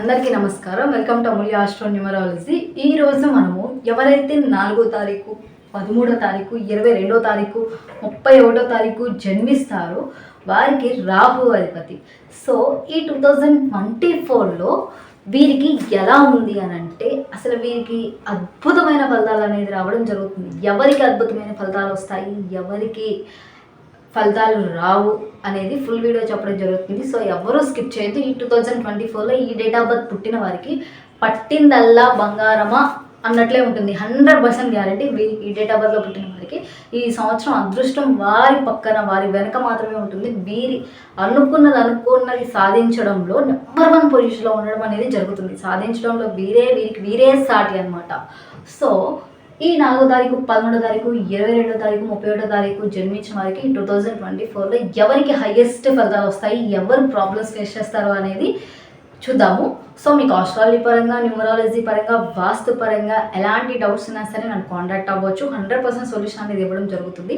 అందరికీ నమస్కారం. Welcome to Amulya astro numerology. ఈ రోజు మనము ఎవరైతే నాలుగో తారీఖు పదమూడో తారీఖు ఇరవై రెండో తారీఖు ముప్పై ఒకటో తారీఖు జన్మిస్తారో వారికి రాహు అధిపతి. సో ఈ టూ థౌజండ్ ట్వంటీ ఫోర్లో వీరికి ఎలా ఉంది అని అంటే అసలు వీరికి అద్భుతమైన ఫలితాలు అనేది రావడం జరుగుతుంది. ఎవరికి అద్భుతమైన ఫలితాలు వస్తాయి? ఎవరికి ఫలితాలు రావు అనేది ఫుల్ వీడియో చెప్పడం జరుగుతుంది. సో ఎవరు స్కిప్ చేయొద్దు. ఈ టూ థౌజండ్ ట్వంటీ ఫోర్లో ఈ డేట్ ఆఫ్ బర్త్ పుట్టిన వారికి పట్టిందల్లా బంగారమా అన్నట్లే ఉంటుంది. హండ్రెడ్ పర్సెంట్ గ్యారంటీ ఈ డేట్ ఆఫ్ బర్త్లో పుట్టిన వారికి ఈ సంవత్సరం అదృష్టం వారి పక్కన వారి వెనక మాత్రమే ఉంటుంది. వీరి అనుకున్నది అనుకున్నది సాధించడంలో నెంబర్ వన్ పొజిషన్లో ఉండడం అనేది జరుగుతుంది. సాధించడంలో వీరే వీరికి వీరే సాటి అనమాట సో ఈ నాలుగో తారీఖు పదమూడో తారీఖు ఇరవై రెండో తారీఖు ముప్పై ఒకటో తారీఖు జన్మించిన వారికి టూ థౌజండ్ ట్వంటీ ఫోర్లో ఎవరికి హయ్యెస్ట్ ఫలితాలు వస్తాయి ఎవరు ప్రాబ్లమ్స్ ఫేస్ చేస్తారు అనేది చూద్దాము. సో మీకు ఆస్ట్రాలజీ పరంగా న్యూమరాలజీ పరంగా వాస్తు పరంగా ఎలాంటి డౌట్స్ ఉన్నా సరే నన్ను కాంటాక్ట్ అవ్వచ్చు. హండ్రెడ్ పర్సెంట్ సొల్యూషన్ అనేది ఇవ్వడం జరుగుతుంది.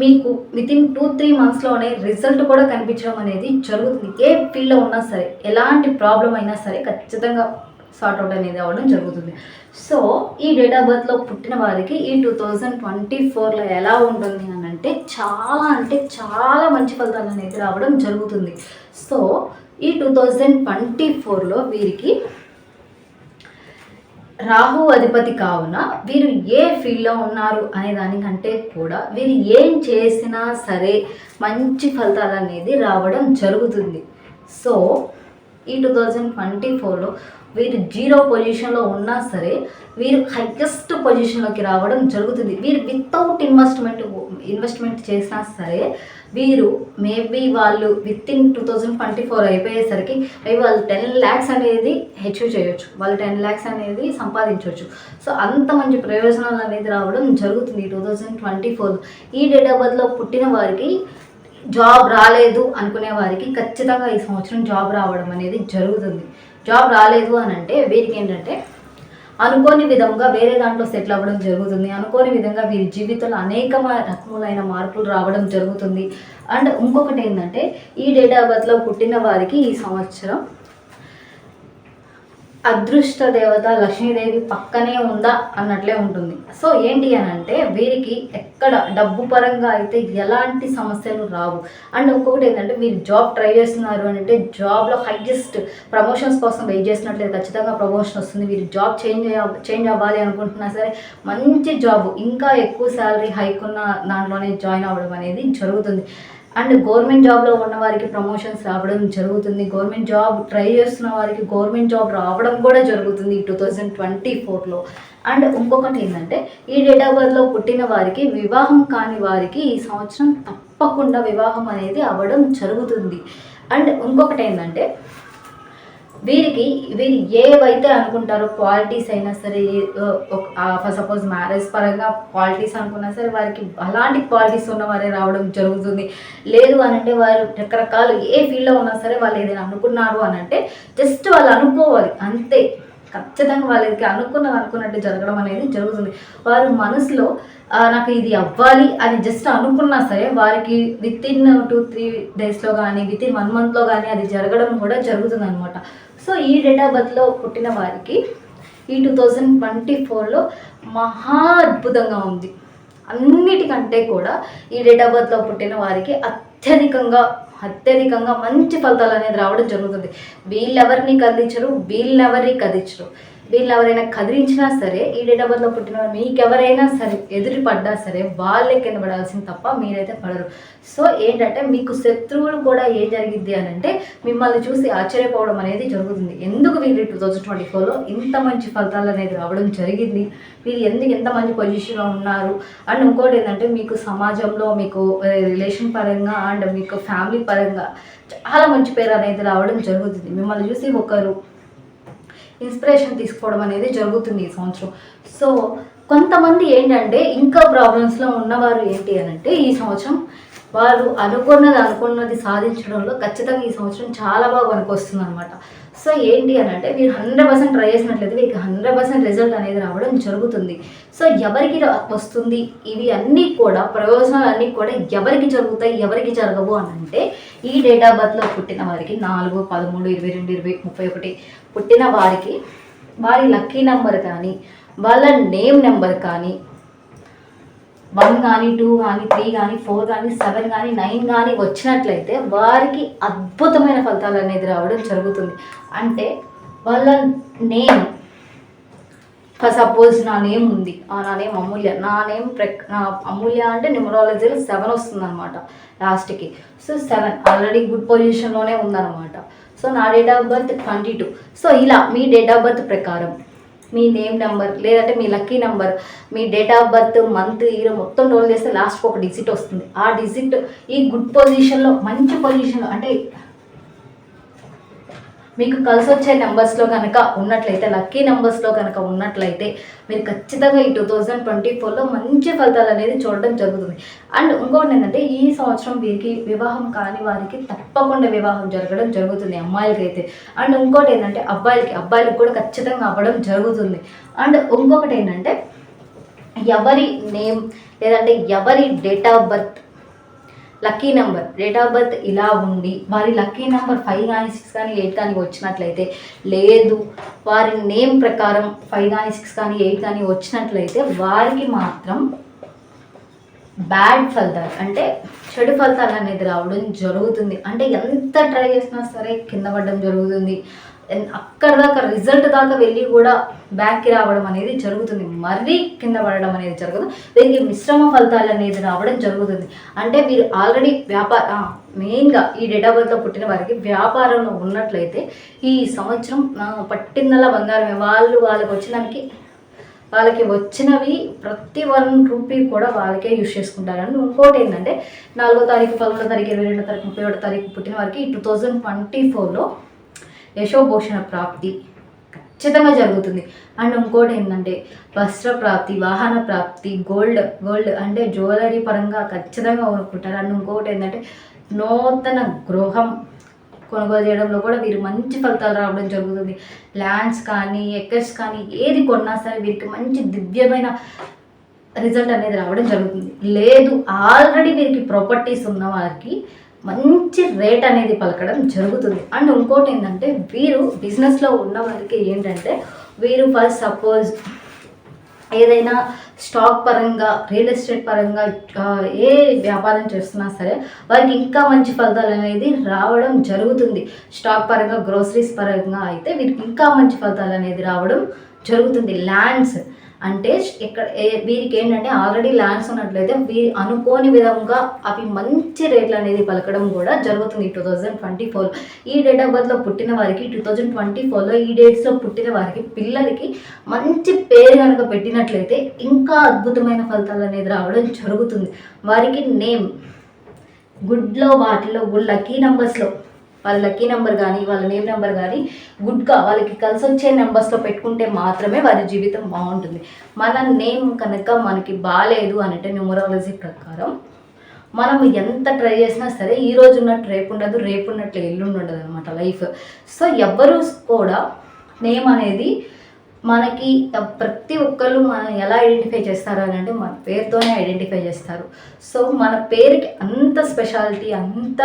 మీకు విత్ ఇన్ టూ త్రీ మంత్స్లోనే రిజల్ట్ కూడా కనిపించడం అనేది జరుగుతుంది. ఏ ఫీల్డ్లో ఉన్నా సరే ఎలాంటి ప్రాబ్లం అయినా సరే ఖచ్చితంగా సార్ట్అవుట్ అనేది అవ్వడం జరుగుతుంది. సో ఈ డేట్ ఆఫ్ బర్త్లో పుట్టిన వారికి ఈ టూ థౌజండ్ ట్వంటీ ఫోర్లో ఎలా ఉంటుంది అని అంటే చాలా అంటే చాలా మంచి ఫలితాలు అనేది రావడం జరుగుతుంది. సో ఈ టూ థౌజండ్ ట్వంటీ ఫోర్లో వీరికి రాహు అధిపతి కావున వీరు ఏ ఫీల్డ్లో ఉన్నారు అనే దానికంటే కూడా వీరు ఏం చేసినా సరే మంచి ఫలితాలు అనేది రావడం జరుగుతుంది. సో ఈ టూ థౌజండ్ ట్వంటీ ఫోర్లో వీరు జీరో పొజిషన్లో ఉన్నా సరే వీరు హైయెస్ట్ పొజిషన్లోకి రావడం జరుగుతుంది. వీరు వితౌట్ ఇన్వెస్ట్మెంట్ ఇన్వెస్ట్మెంట్ చేసినా సరే వీరు మేబీ వాళ్ళు within two thousand twenty four అయిపోయేసరికి మేబీ వాళ్ళు టెన్ ల్యాక్స్ అనేది అచీవ్ చేయొచ్చు. వాళ్ళు టెన్ ల్యాక్స్ అనేది సంపాదించవచ్చు సో అంత మంచి ప్రయోజనాలు అనేది రావడం జరుగుతుంది టూ థౌజండ్ ట్వంటీ ఫోర్ ఈ డేట్ ఆఫ్ బర్త్లో పుట్టిన వారికి జాబ్ రాలేదు అనుకునే వారికి ఖచ్చితంగా ఈ సంవత్సరం జాబ్ రావడం అనేది జరుగుతుంది. జాబ్ రాలేదు అని అంటే వీరికి ఏంటంటే అనుకోని విధంగా వేరే దాంట్లో సెటిల్ అవ్వడం జరుగుతుంది. అనుకోని విధంగా వీరి జీవితంలో అనేక రకములైన మార్పులు రావడం జరుగుతుంది. అండ్ ఇంకొకటి ఏంటంటే ఈ డేట్ ఆఫ్ బర్త్లో పుట్టిన వారికి ఈ సంవత్సరం అదృష్ట దేవత లక్ష్మీదేవి పక్కనే ఉందా అన్నట్లే ఉంటుంది. సో ఏంటి అని అంటే వీరికి ఎక్కడ డబ్బు పరంగా అయితే ఎలాంటి సమస్యలు రావు. అండ్ ఇంకొకటి ఏంటంటే మీరు జాబ్ ట్రై చేస్తున్నారు అని అంటే జాబ్లో హైయెస్ట్ ప్రమోషన్స్ కోసం వెయిట్ చేసినట్లయితే ఖచ్చితంగా ప్రమోషన్ వస్తుంది. మీరు జాబ్ చేంజ్ చేంజ్ అవ్వాలి అనుకుంటున్నా సరే మంచి జాబ్ ఇంకా ఎక్కువ శాలరీ హైక్ ఉన్న దాంట్లోనే జాయిన్ అవ్వడం అనేది జరుగుతుంది. అండ్ గవర్నమెంట్ జాబ్లో ఉన్న వారికి ప్రమోషన్స్ రావడం జరుగుతుంది. గవర్నమెంట్ జాబ్ ట్రై చేస్తున్న వారికి గవర్నమెంట్ జాబ్ రావడం కూడా జరుగుతుంది టూ థౌజండ్ ట్వంటీ ఫోర్లో అండ్ ఇంకొకటి ఏంటంటే ఈ డేట్ ఆఫ్ బర్త్లో పుట్టిన వారికి వివాహం కాని వారికి ఈ సంవత్సరం తప్పకుండా వివాహం అనేది అవ్వడం జరుగుతుంది. అండ్ ఇంకొకటి ఏంటంటే వీరికి వీరు ఏవైతే అనుకుంటారో క్వాలిటీస్ అయినా సరే ఫర్ సపోజ్ మ్యారేజ్ పరంగా క్వాలిటీస్ అనుకున్నా సరే వారికి అలాంటి క్వాలిటీస్ ఉన్న వారే రావడం జరుగుతుంది. లేదు అని అంటే వారు రకరకాలు ఏ ఫీల్డ్లో ఉన్నా సరే వాళ్ళు ఏదైనా అనుకున్నారు అని అంటే జస్ట్ వాళ్ళు అనుకోవాలి అంతే. ఖచ్చితంగా వాళ్ళకి అనుకున్నది అనుకున్నట్టు జరగడం అనేది జరుగుతుంది. వారి మనసులో నాకు ఇది అవ్వాలి అని జస్ట్ అనుకున్నా సరే వారికి విత్ ఇన్ టూ త్రీ డేస్లో కానీ విత్ ఇన్ వన్ మంత్లో కానీ అది జరగడం కూడా జరుగుతుంది అనమాట సో ఈ డేట్ ఆఫ్ బర్త్లో పుట్టిన వారికి ఈ టూ థౌజండ్ ట్వంటీ ఫోర్లో మహా అద్భుతంగా ఉంది. అన్నిటికంటే కూడా ఈ డేట్ ఆఫ్ బర్త్లో పుట్టిన వారికి అత్యధికంగా అత్యధికంగా మంచి ఫలితాలు అనేది రావడం జరుగుతుంది. వీళ్ళెవరిని కదిలించరు? వీళ్ళెవరిని కదిలించరు? వీళ్ళు ఎవరైనా కదిలించినా సరే ఈ డేట్ ఆఫ్ బర్త్లో పుట్టిన మీకు ఎవరైనా సరే ఎదురు పడ్డా సరే వాళ్ళే కింద పడాల్సింది తప్ప మీరైతే పడరు. సో ఏంటంటే మీకు శత్రువులు కూడా ఏం జరిగింది అని అంటే మిమ్మల్ని చూసి ఆశ్చర్యపోవడం అనేది జరుగుతుంది. ఎందుకు వీళ్ళు టూ థౌజండ్ ట్వంటీ ఫోర్లో ఇంత మంచి ఫలితాలు అనేది రావడం జరిగింది? మీరు ఎందుకు ఎంత మంచి పొజిషన్లో ఉన్నారు? అండ్ ఇంకోటి ఏంటంటే మీకు సమాజంలో మీకు రిలేషన్ పరంగా అండ్ మీకు ఫ్యామిలీ పరంగా చాలా మంచి పేరు అనేది రావడం జరుగుతుంది. మిమ్మల్ని చూసి ఒకరు ఇన్స్పిరేషన్ తీసుకోవడం అనేది జరుగుతుంది ఈ సంవత్సరం. సో కొంతమంది ఏంటంటే ఇంకా ప్రాబ్లమ్స్లో ఉన్నవారు ఏంటి అని అంటే ఈ సంవత్సరం వారు అనుకున్నది అనుకున్నది సాధించడంలో ఖచ్చితంగా ఈ సంవత్సరం చాలా బాగా పనికొస్తుంది అనమాట సో ఏంటి అని అంటే మీరు హండ్రెడ్ పర్సెంట్ ట్రై చేసినట్లయితే మీకు హండ్రెడ్ పర్సెంట్ రిజల్ట్ అనేది రావడం జరుగుతుంది. సో ఎవరికి రా- వస్తుంది? ఇవి అన్నీ కూడా ప్రయోజనాలు అన్నీ కూడా ఎవరికి జరుగుతాయి ఎవరికి జరగవు అని అంటే ఈ డేట్ ఆఫ్ బర్త్లో పుట్టిన వారికి నాలుగు పదమూడు ఇరవై రెండు ఇరవై ముప్పై ఒకటి పుట్టిన వారికి వారి లక్కీ నెంబర్ కానీ వాళ్ళ నేమ్ నెంబర్ కానీ వన్ కానీ టూ కానీ త్రీ కానీ ఫోర్ కానీ సెవెన్ కానీ నైన్ కానీ వచ్చినట్లయితే వారికి అద్భుతమైన ఫలితాలు అనేది రావడం జరుగుతుంది. అంటే వాళ్ళ నేమ్ ఫర్ సపోజ్ నా నేమ్ ఉంది. ఆ నా నేమ్ అమూల్య. నా నేమ్ ప్రక్ నా అమూల్య అంటే న్యూమరాలజీలో సెవెన్ వస్తుంది అనమాట లాస్ట్కి సో సెవెన్ ఆల్రెడీ గుడ్ పొజిషన్లోనే ఉందన్నమాట. సో నా date of birth twenty two so ఇలా మీ డేట్ ఆఫ్ బర్త్ ప్రకారం మీ నేమ్ నెంబర్ లేదంటే మీ lucky number me date of birth month year మొత్తం రోల్ చేస్తే లాస్ట్కి ఒక డిజిట్ వస్తుంది. ఆ డిజిట్ ఈ గుడ్ పొజిషన్లో మంచి పొజిషన్లో అంటే మీకు కలిసి వచ్చే నెంబర్స్లో కనుక ఉన్నట్లయితే లక్కీ నెంబర్స్లో కనుక ఉన్నట్లయితే మీరు ఖచ్చితంగా ఈ టూ థౌజండ్ ట్వంటీ ఫోర్లో మంచి ఫలితాలు అనేది చూడడం జరుగుతుంది. అండ్ ఇంకోటి ఏంటంటే ఈ సంవత్సరం వీరికి వివాహం కాని వారికి తప్పకుండా వివాహం జరగడం జరుగుతుంది అమ్మాయిలకి అయితే అండ్ ఇంకోటి ఏంటంటే అబ్బాయిలకి అబ్బాయిలకు కూడా ఖచ్చితంగా అవ్వడం జరుగుతుంది. అండ్ ఇంకొకటి ఏంటంటే ఎవరి నేమ్ లేదంటే ఎవరి date of birth lucky number date of birth ఇలా ఉండి వారి లక్కీ నెంబర్ ఫైవ్ కానీ సిక్స్ కానీ ఎయిట్ కానీ వచ్చినట్లయితే లేదు. వారి నేమ్ ప్రకారం ఫైవ్ కానీ సిక్స్ కానీ ఎయిట్ కానీ వచ్చినట్లయితే వారికి మాత్రం బ్యాడ్ ఫలితాలు అంటే చెడు ఫలితాలు అనేది రావడం జరుగుతుంది. అంటే ఎంత ట్రై చేసినా సరే కింద పడడం జరుగుతుంది. అక్కడ దాకా రిజల్ట్ దాకా వెళ్ళి కూడా బ్యాక్కి రావడం అనేది జరుగుతుంది. మరీ కింద పడడం అనేది జరుగుతుంది దీనికి మిశ్రమ ఫలితాలు అనేది రావడం జరుగుతుంది. అంటే మీరు ఆల్రెడీ వ్యాపార మెయిన్గా ఈ డేట్ ఆఫ్ బర్త్లో పుట్టిన వారికి వ్యాపారంలో ఉన్నట్లయితే ఈ సంవత్సరం పట్టిందల పట్టిందల్లా బంగారమే. వాళ్ళు వాళ్ళకి వచ్చినానికి వాళ్ళకి వచ్చినవి ప్రతి వన్ రూపీ కూడా వాళ్ళకే యూజ్ చేసుకుంటారండి ఇంకోటి ఏంటంటే నాలుగో తారీఖు పదకొండో తారీఖు ఇరవై రెండో తారీఖు ముప్పై ఒకటో తారీఖు పుట్టిన వారికి టూ థౌజండ్ ట్వంటీ ఫోర్లో యశోభూషణ ప్రాప్తి ఖచ్చితంగా జరుగుతుంది. అండ్ ఇంకోటి ఏంటంటే వస్త్ర ప్రాప్తి వాహన ప్రాప్తి గోల్డ్ గోల్డ్ అంటే జ్యువెలరీ పరంగా ఖచ్చితంగా కొనుక్కుంటారు. అండ్ ఇంకోటి ఏంటంటే నూతన గృహం కొనుగోలు చేయడంలో కూడా వీరు మంచి ఫలితాలు రావడం జరుగుతుంది. ల్యాండ్స్ కానీ ఎక్కర్స్ కానీ ఏది కొన్నా సరే వీరికి మంచి దివ్యమైన రిజల్ట్ అనేది రావడం జరుగుతుంది. లేదు ఆల్రెడీ వీరికి ప్రాపర్టీస్ ఉన్న వారికి మంచి రేట్ అనేది పలకడం జరుగుతుంది. అండ్ ఇంకోటి ఏంటంటే వీరు బిజినెస్లో ఉన్న వారికి ఏంటంటే వీరు ఫస్ట్ సపోజ్ ఏదైనా స్టాక్ పరంగా రియల్ ఎస్టేట్ పరంగా ఏ వ్యాపారం చేస్తున్నా సరే వారికి ఇంకా మంచి ఫలితాలు అనేది రావడం జరుగుతుంది. స్టాక్ పరంగా గ్రోసరీస్ పరంగా అయితే వీరికి ఇంకా మంచి ఫలితాలు అనేది రావడం జరుగుతుంది. ల్యాండ్స్ అంటే ఇక్కడ ఏ- వీరికి ఏంటంటే ఆల్రెడీ ల్యాండ్స్ ఉన్నట్లయితే వీరి అనుకోని విధంగా అవి మంచి రేట్లు అనేది పలకడం కూడా జరుగుతుంది టూ థౌజండ్ ట్వంటీ ఫోర్ ఈ డేట్ ఆఫ్ బర్త్లో పుట్టిన వారికి టూ థౌజండ్ ట్వంటీ ఫోర్లో ఈ డేట్స్లో పుట్టిన వారికి పిల్లలకి మంచి పేరు కనుక పెట్టినట్లయితే ఇంకా అద్భుతమైన ఫలితాలు అనేది రావడం జరుగుతుంది. వారికి నేమ్ గుడ్లో వాటిలో గుడ్ లక్కీ నెంబర్స్లో వాళ్ళ లక్కీ నెంబర్ కానీ వాళ్ళ నేమ్ నెంబర్ కానీ గుడ్గా వాళ్ళకి కలిసి వచ్చే నెంబర్స్లో పెట్టుకుంటే మాత్రమే వారి జీవితం బాగుంటుంది. మన నేమ్ కనుక మనకి బాగాలేదు అంటే న్యూమరాలజీ ప్రకారం మనం ఎంత ట్రై చేసినా సరే ఈ రోజు ఉన్నట్టు రేపు ఉండదు రేపు ఉన్నట్లు ఎల్లుండి ఉండదు అనమాట లైఫ్. సో ఎవ్వరూ కూడా నేమ్ అనేది మనకి ప్రతి ఒక్కళ్ళు మనం ఎలా ఐడెంటిఫై చేస్తారు అని అంటే మన పేరుతోనే ఐడెంటిఫై చేస్తారు. సో మన పేరుకి అంత స్పెషాలిటీ అంత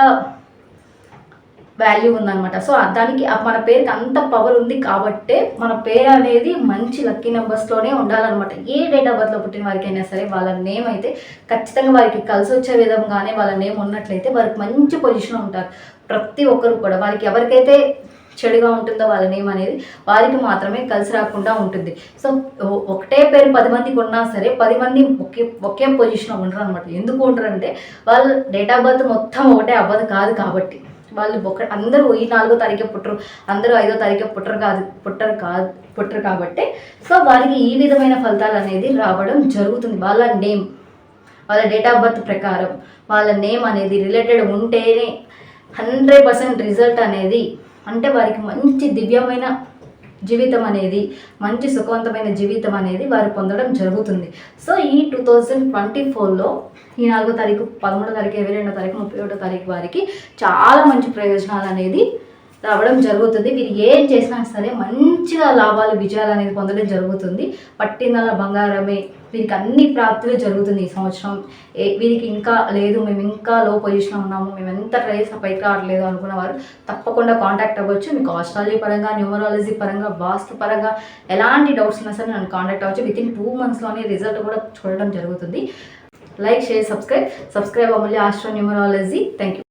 వాల్యూ ఉందన్నమాట. సో దానికి ఆ మన పేరుకి అంత పవర్ ఉంది కాబట్టే మన పేరు అనేది మంచి లక్కీ నెంబర్స్లోనే ఉండాలన్నమాట. ఏ డేట్ ఆఫ్ బర్త్లో పుట్టిన వారికైనా సరే వాళ్ళ నేమ్ అయితే ఖచ్చితంగా వారికి కలిసి వచ్చే విధంగానే వాళ్ళ నేమ్ ఉన్నట్లయితే వారికి మంచి పొజిషన్లో ఉంటారు. ప్రతి ఒక్కరు కూడా వారికి ఎవరికైతే చెడుగా ఉంటుందో వాళ్ళ నేమ్ అనేది వారికి మాత్రమే కలిసి రాకుండా ఉంటుంది. సో ఒకటే పేరు పది మందికి ఉన్నా సరే పది మంది ఒకే ఒకే పొజిషన్లో ఉండరు అనమాట ఎందుకు ఉండరు అంటే వాళ్ళ డేట్ ఆఫ్ బర్త్ మొత్తం ఒకటే అవ్వదు కాదు కాబట్టి. వాళ్ళు ఒక అందరూ ఈ నాలుగో తారీఖే పుట్టరు. అందరూ ఐదో తారీఖే పుట్టరు కాదు పుట్టరు కాదు పుట్టరు కాబట్టి. సో వారికి ఈ విధమైన ఫలితాలు అనేది రావడం జరుగుతుంది. వాళ్ళ నేమ్ వాళ్ళ డేట్ ఆఫ్ బర్త్ ప్రకారం వాళ్ళ నేమ్ అనేది రిలేటెడ్ ఉంటేనే హండ్రెడ్ పర్సెంట్ రిజల్ట్ అనేది అంటే వారికి మంచి దివ్యమైన జీవితం అనేది మంచి సుఖవంతమైన జీవితం అనేది వారు పొందడం జరుగుతుంది. సో ఈ టూ థౌజండ్ ట్వంటీ ఫోర్లో ఈ నాలుగో తారీఖు పదమూడో తారీఖు ఇరవై రెండో తారీఖు ముప్పై ఒకటో తారీఖు వారికి చాలా మంచి ప్రయోజనాలు అనేది రావడం జరుగుతుంది. వీరు ఏం చేసినా సరే మంచిగా లాభాలు విజయాలు అనేది పొందడం జరుగుతుంది. పట్టిందల బంగారమే వీరికి అన్ని ప్రాప్తులు జరుగుతుంది ఈ సంవత్సరం. ఏ వీరికి ఇంకా లేదు మేము ఇంకా లో పొజిషన్లో ఉన్నాము మేము ఎంత ట్రై చేసినా పైకి రావట్లేదు అనుకున్న వారు తప్పకుండా కాంటాక్ట్ అవ్వచ్చు. మీకు ఆస్ట్రాలజీ పరంగా న్యూమరాలజీ పరంగా వాస్తు పరంగా ఎలాంటి డౌట్స్ ఉన్నా సరే నన్ను కాంటాక్ట్ అవ్వచ్చు. విత్ ఇన్ టూ మంత్స్లోనే రిజల్ట్ కూడా చూడడం జరుగుతుంది. లైక్ షేర్ సబ్స్క్రైబ్ సబ్స్క్రైబ్ అవ్వాలి ఆస్ట్రో న్యూమరాలజీ. Thank you